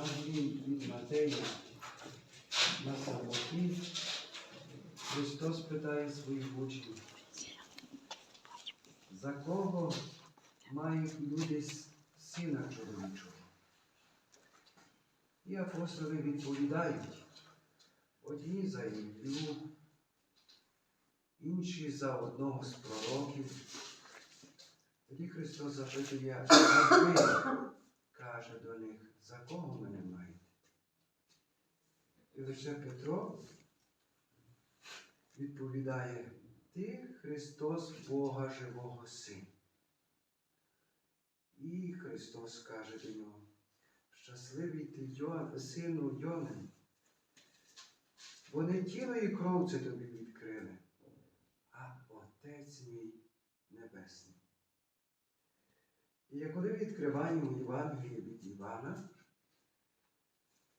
Євангелії від Матея на самоті Христос питає своїх учнів, за кого мають люди сина чоловічого? І апостоли відповідають, одні за Іллю, інші за одного з пророків. Тоді Христос запитує, а ви, каже до них, за кого мене маєте? І лише Петро відповідає, ти Христос Бога живого Син. І Христос каже до нього, щасливий ти сину Йонин, бо не тіло і кров це тобі відкрили, а Отець мій Небесний. І коли відкриваємо Євангеліє від Івана,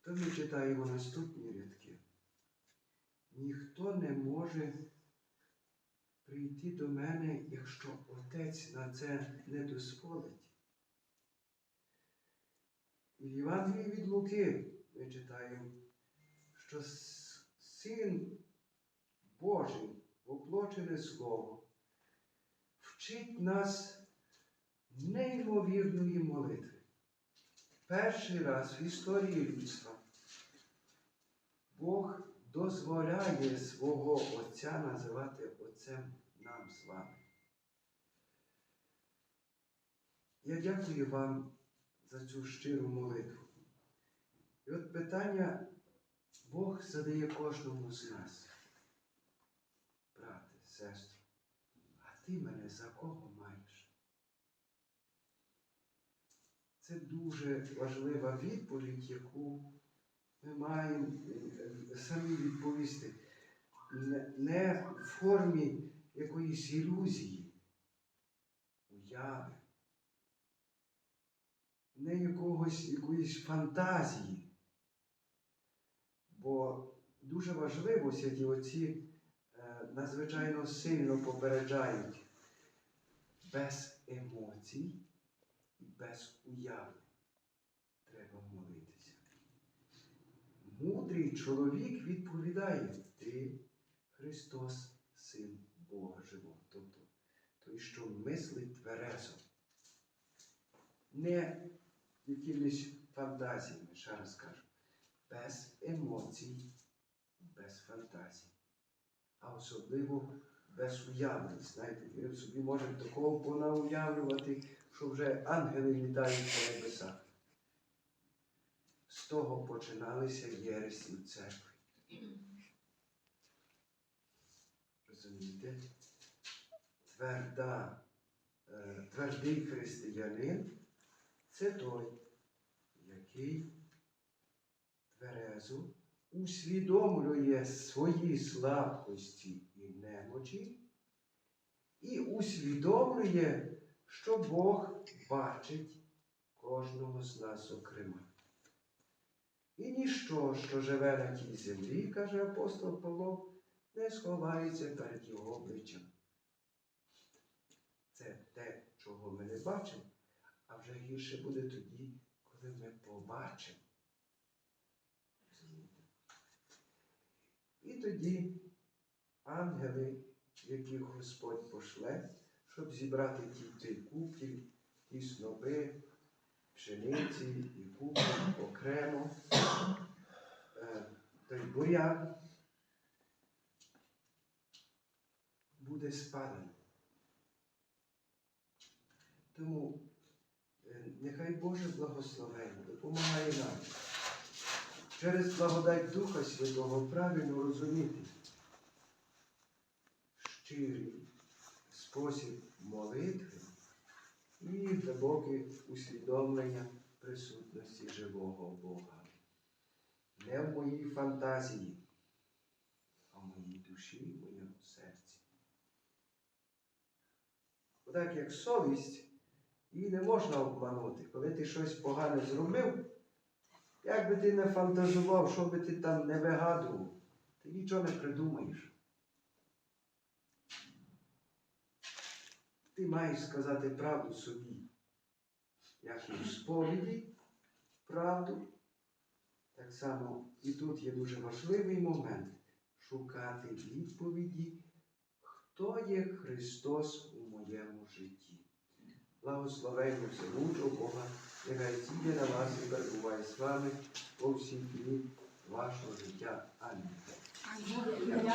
то ми читаємо наступні рядки. Ніхто не може прийти до мене, якщо Отець на це не дозволить. І в Євангелії від Луки ми читаємо, що Син Божий, воплочене Слово, вчить нас неймовірної молитви. Перший раз в історії людства Бог дозволяє свого Отця називати Отцем нам з вами. Я дякую вам за цю щиру молитву. І от питання Бог задає кожному з нас. Брате, сестру, а ти мене за кого маєш? Це дуже важлива відповідь, яку ми маємо е, самі відповісти. Не- в формі якоїсь ілюзії, уяви, не якогось, якоїсь фантазії. Бо дуже важливо святі отці е, надзвичайно сильно попереджають без емоцій без уяви треба молитися. Мудрий чоловік відповідає, ти Христос, Син Бога Живого. Тобто той, що мислить тверезо. Не якимись фантазіями, ще раз кажу, без емоцій, без фантазій, а особливо без уявлень. Знаєте, ми собі можемо такого понауявлювати, що вже ангели літають по небесах. З того починалися єресі в церкві. Розумієте? Тверда, е, твердий християнин це той, який тверезо усвідомлює свої слабкості і немочі і усвідомлює, що Бог бачить кожного з нас окрема. І ніщо, що живе на тій землі, каже апостол Павло, не сховається перед його обличчям. Це те, чого ми не бачимо, а вже гірше буде тоді, коли ми побачимо. І тоді ангели, яких Господь пошле, щоб зібрати ті купки, ті снопи, пшениці і купи окремо, е, той буряк буде спалений. Тому е, нехай Боже благословення допомагає нам через благодать Духа Святого правильно розуміти щирий спосіб молитви і глибоке усвідомлення присутності живого Бога. Не в моїй фантазії, а в моїй душі, в моєму серці. Отак як совість, її не можна обманути. Коли ти щось погане зробив, як би ти не фантазував, що би ти там не вигадував, ти нічого не придумаєш. Ти маєш сказати правду собі, як і в сповіді, правду, Так само і тут є дуже важливий момент шукати відповіді, хто є Христос у моєму житті. Благословення всемучого Бога, нехай зійде на вас і перебуває з вами по всі дні вашого життя. Амінь.